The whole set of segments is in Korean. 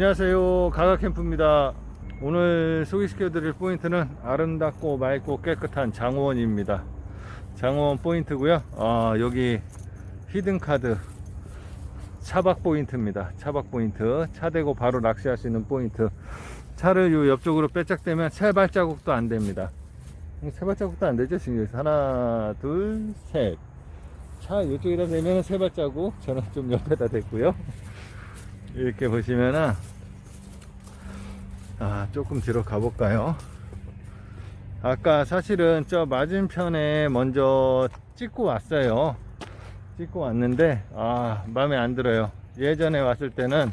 안녕하세요. 가가캠프입니다. 오늘 소개시켜 드릴 포인트는 아름답고 맑고 깨끗한 장원입니다. 장원 포인트고요. 아, 여기 히든카드 차박 포인트입니다. 차박 포인트. 차 대고 바로 낚시할 수 있는 포인트. 차를 요 옆쪽으로 빼짝대면 세 발자국도 안 됩니다. 세 발자국도 안 되죠 지금 하나 둘셋차 이쪽에다 대면 세 발자국. 저는 좀 옆에다 댔고요 이렇게 보시면은 아 조금 뒤로 가볼까요? 아까 사실은 저 맞은편에 먼저 찍고 왔어요. 찍고 왔는데 아 마음에 안 들어요. 예전에 왔을 때는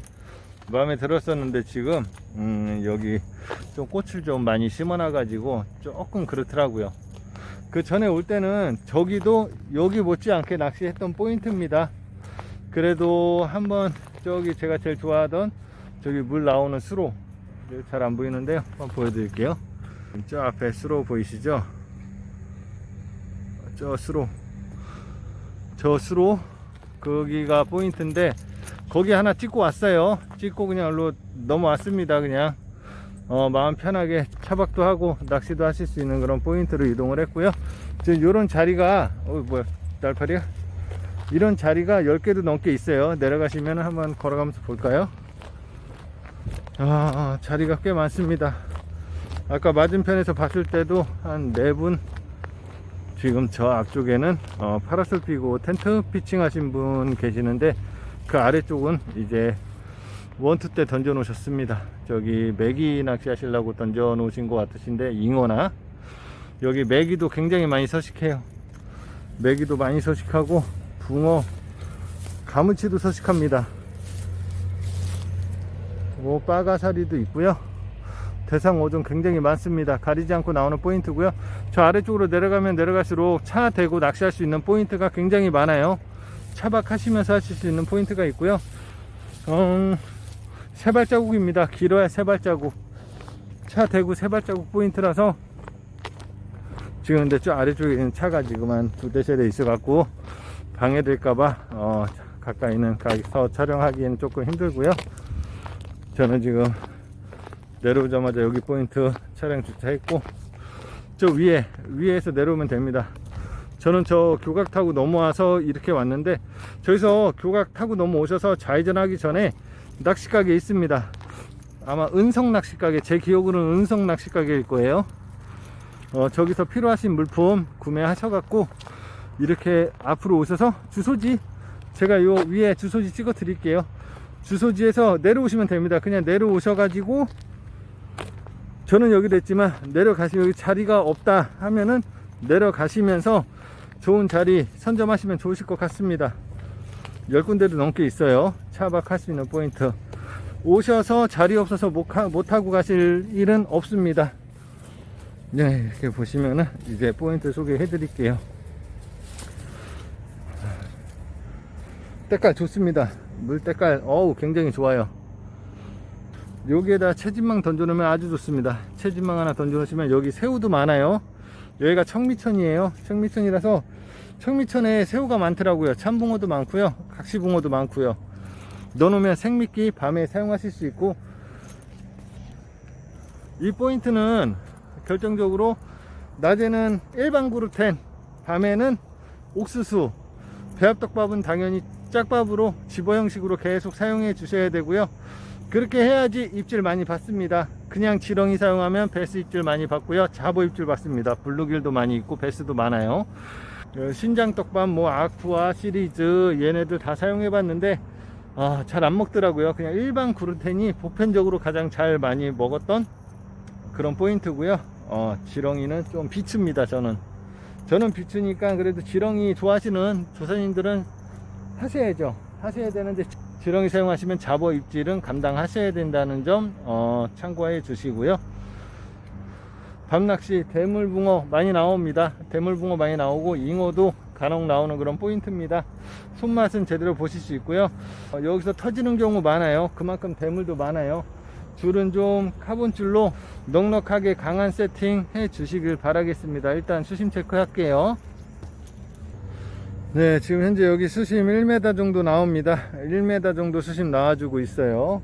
마음에 들었었는데 지금 음, 여기 좀 꽃을 좀 많이 심어놔 가지고 조금 그렇더라고요. 그 전에 올 때는 저기도 여기 못지않게 낚시했던 포인트입니다. 그래도 한번 저기 제가 제일 좋아하던 저기 물 나오는 수로. 잘 안 보이는데요. 한번 보여드릴게요. 저 앞에 수로 보이시죠? 저 수로. 저 수로 거기가 포인트인데 거기 하나 찍고 왔어요. 찍고 그냥 일로 넘어왔습니다 그냥. 어, 마음 편하게 차박도 하고 낚시도 하실 수 있는 그런 포인트로 이동을 했고요. 지금 요런 자리가 어 뭐야 날파리야 이런 자리가 10개도 넘게 있어요. 내려가시면 한번 걸어가면서 볼까요? 아 자리가 꽤 많습니다. 아까 맞은편에서 봤을 때도 한 4분 지금 저 앞쪽에는 어, 파라솔 피고 텐트 피칭 하신 분 계시는데 그 아래쪽은 이제 원투 때 던져 놓으셨습니다. 저기 메기 낚시 하시려고 던져 놓으신 것 같으신데 잉어나. 여기 메기도 굉장히 많이 서식해요. 메기도 많이 서식하고 붕어 가무치도 서식합니다. 뭐 빠가사리도 있고요. 대상 어종 굉장히 많습니다. 가리지 않고 나오는 포인트고요. 저 아래쪽으로 내려가면 내려갈수록 차 대고 낚시할 수 있는 포인트가 굉장히 많아요. 차박하시면서 하실 수 있는 포인트가 있고요. 음, 세 발자국입니다. 길어야 세 발자국. 차 대고 세 발자국 포인트라서 지금 근데 저 아래쪽에 있는 차가 지금 한 두 대 세대 있어 갖고 방해될까봐 어, 가까이는 가서 촬영하기에는 조금 힘들고요. 저는 지금 내려오자마자 여기 포인트 차량 주차했고 저 위에 위에서 내려오면 됩니다. 저는 저 교각 타고 넘어와서 이렇게 왔는데 저기서 교각 타고 넘어오셔서 좌회전하기 전에 낚시가게 있습니다. 아마 은성 낚시가게 제 기억으로는 은성 낚시가게일 거예요. 어, 저기서 필요하신 물품 구매하셔갖고 이렇게 앞으로 오셔서 주소지 제가 요 위에 주소지 찍어 드릴게요. 주소지에서 내려오시면 됩니다. 그냥 내려오셔 가지고 저는 여기 됐지만 내려가시면 여기 자리가 없다 하면은 내려가시면서 좋은 자리 선점하시면 좋으실 것 같습니다. 10군데도 넘게 있어요. 차박할 수 있는 포인트. 오셔서 자리 없어서 못, 하, 못 하고 가실 일은 없습니다. 네 이렇게 보시면은 이제 포인트 소개해 드릴게요 때깔 좋습니다. 물 때깔 어우 굉장히 좋아요. 여기에다 채집망 던져놓으면 아주 좋습니다. 채집망 하나 던져놓으시면 여기 새우도 많아요. 여기가 청미천이에요. 청미천이라서 청미천에 새우가 많더라고요. 참붕어도 많고요. 각시붕어도 많고요. 넣어놓으면 생미끼 밤에 사용하실 수 있고. 이 포인트는 결정적으로 낮에는 일반 그루텐 밤에는 옥수수 배합떡밥은 당연히 짝밥으로 집어 형식으로 계속 사용해 주셔야 되고요. 그렇게 해야지 입질 많이 받습니다. 그냥 지렁이 사용하면 베스 입질 많이 받고요. 잡어 입질 받습니다. 블루길도 많이 있고 베스도 많아요. 어, 신장 떡밥 뭐 아쿠아 시리즈 얘네들 다 사용해 봤는데 아, 잘 안 먹더라고요. 그냥 일반 그루텐이 보편적으로 가장 잘 많이 먹었던 그런 포인트고요. 어, 지렁이는 좀 비춥니다 저는. 저는 비추니까 그래도 지렁이 좋아하시는 조사님들은 하셔야죠. 하셔야 되는데 지렁이 사용하시면 잡어 입질은 감당하셔야 된다는 점 어, 참고해 주시고요. 밤낚시 대물붕어 많이 나옵니다. 대물붕어 많이 나오고 잉어도 간혹 나오는 그런 포인트입니다. 손맛은 제대로 보실 수 있고요. 어, 여기서 터지는 경우 많아요. 그만큼 대물도 많아요. 줄은 좀 카본 줄로 넉넉하게 강한 세팅 해 주시길 바라겠습니다. 일단 수심 체크 할게요 네 지금 현재 여기 수심 1m 정도 나옵니다 1m 정도 수심 나와주고 있어요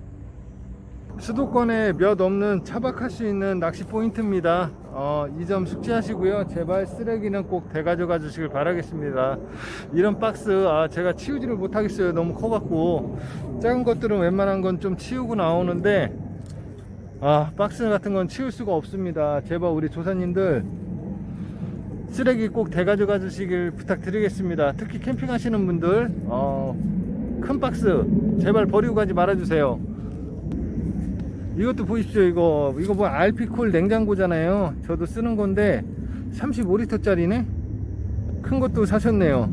수도권에 몇 없는 차박할 수 있는 낚시 포인트입니다. 어, 이 점 숙지하시고요. 제발 쓰레기는 꼭 대가져가 주시길 바라겠습니다. 이런 박스, 아, 제가 치우지를 못하겠어요. 너무 커갖고. 작은 것들은 웬만한 건 좀 치우고 나오는데, 아, 박스 같은 건 치울 수가 없습니다. 제발 우리 조사님들, 쓰레기 꼭 대가져가 주시길 부탁드리겠습니다. 특히 캠핑 하시는 분들, 어, 큰 박스, 제발 버리고 가지 말아주세요. 이것도 보십시오. 이거 이거 뭐 알피콜 냉장고잖아요. 저도 쓰는 건데 35리터짜리네? 큰 것도 사셨네요.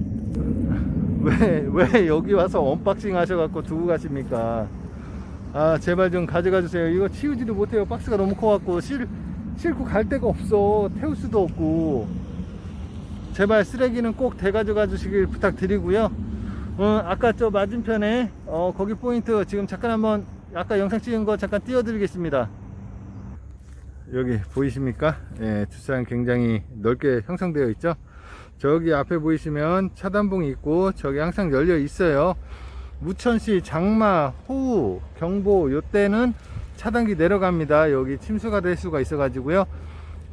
왜 왜 여기 와서 언박싱 하셔갖고 두고 가십니까? 아 제발 좀 가져가 주세요. 이거 치우지도 못해요. 박스가 너무 커갖고 실, 싣고 갈 데가 없어. 태울 수도 없고 제발 쓰레기는 꼭 대가져가 주시길 부탁드리고요 어, 아까 저 맞은편에 어, 거기 포인트 지금 잠깐 한번 아까 영상 찍은 거 잠깐 띄워드리겠습니다. 여기 보이십니까? 예, 주차장 굉장히 넓게 형성되어 있죠. 저기 앞에 보이시면 차단봉이 있고 저기 항상 열려 있어요. 무천시 장마 호우 경보 요때는 차단기 내려갑니다. 여기 침수가 될 수가 있어 가지고요.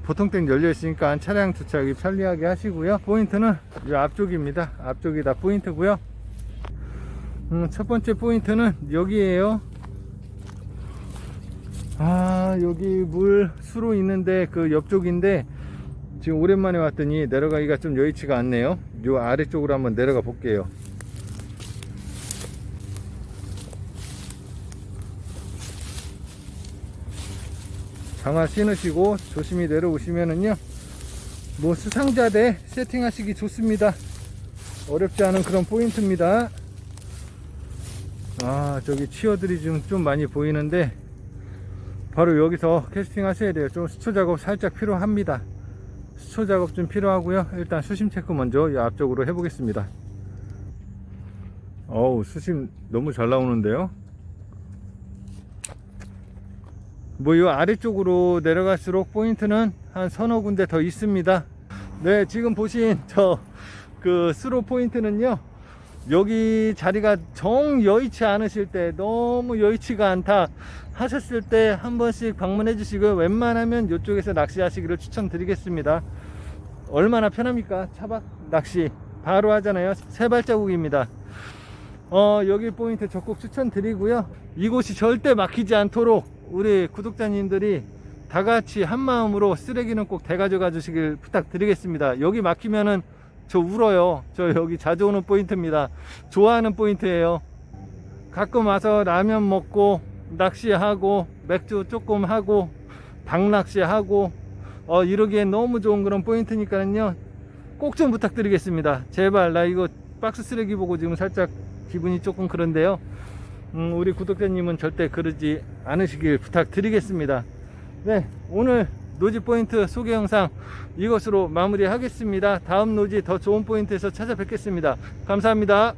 보통 때는 열려 있으니까 차량 주차하기 편리하게 하시고요. 포인트는 이 앞쪽입니다. 앞쪽이 다 포인트고요. 음, 첫 번째 포인트는 여기에요. 아 여기 물 수로 있는데 그 옆쪽인데 지금 오랜만에 왔더니 내려가기가 좀 여의치가 않네요 요 아래쪽으로 한번 내려가 볼게요 장화 신으시고 조심히 내려오시면은요 뭐 수상자대 세팅하시기 좋습니다. 어렵지 않은 그런 포인트입니다. 아 저기 치어들이 좀, 좀 많이 보이는데 바로 여기서 캐스팅 하셔야 돼요. 좀 수초 작업 살짝 필요합니다. 수초 작업 좀 필요하고요. 일단 수심 체크 먼저 이 앞쪽으로 해 보겠습니다. 어우 수심 너무 잘 나오는데요 뭐 이 아래쪽으로 내려갈수록 포인트는 한 서너 군데 더 있습니다. 네 지금 보신 저 그 스로 포인트는요 여기 자리가 정 여의치 않으실 때 너무 여의치가 않다 하셨을 때 한 번씩 방문해 주시고 웬만하면 이쪽에서 낚시하시기를 추천드리겠습니다. 얼마나 편합니까? 차박 낚시 바로 하잖아요. 세 발자국입니다. 어 여기 포인트 적극 추천드리고요. 이곳이 절대 막히지 않도록 우리 구독자님들이 다 같이 한 마음으로 쓰레기는 꼭 대가져가 주시길 부탁드리겠습니다 여기 막히면은 저 울어요. 저 여기 자주 오는 포인트입니다. 좋아하는 포인트예요. 가끔 와서 라면 먹고 낚시하고 맥주 조금 하고 방낚시하고 어 이러기엔 너무 좋은 그런 포인트니까요. 꼭 좀 부탁드리겠습니다. 제발 나 이거 박스 쓰레기 보고 지금 살짝 기분이 조금 그런데요. 음, 우리 구독자님은 절대 그러지 않으시길 부탁드리겠습니다. 네, 오늘 노지 포인트 소개 영상 이것으로 마무리하겠습니다. 다음 노지 더 좋은 포인트에서 찾아뵙겠습니다. 감사합니다.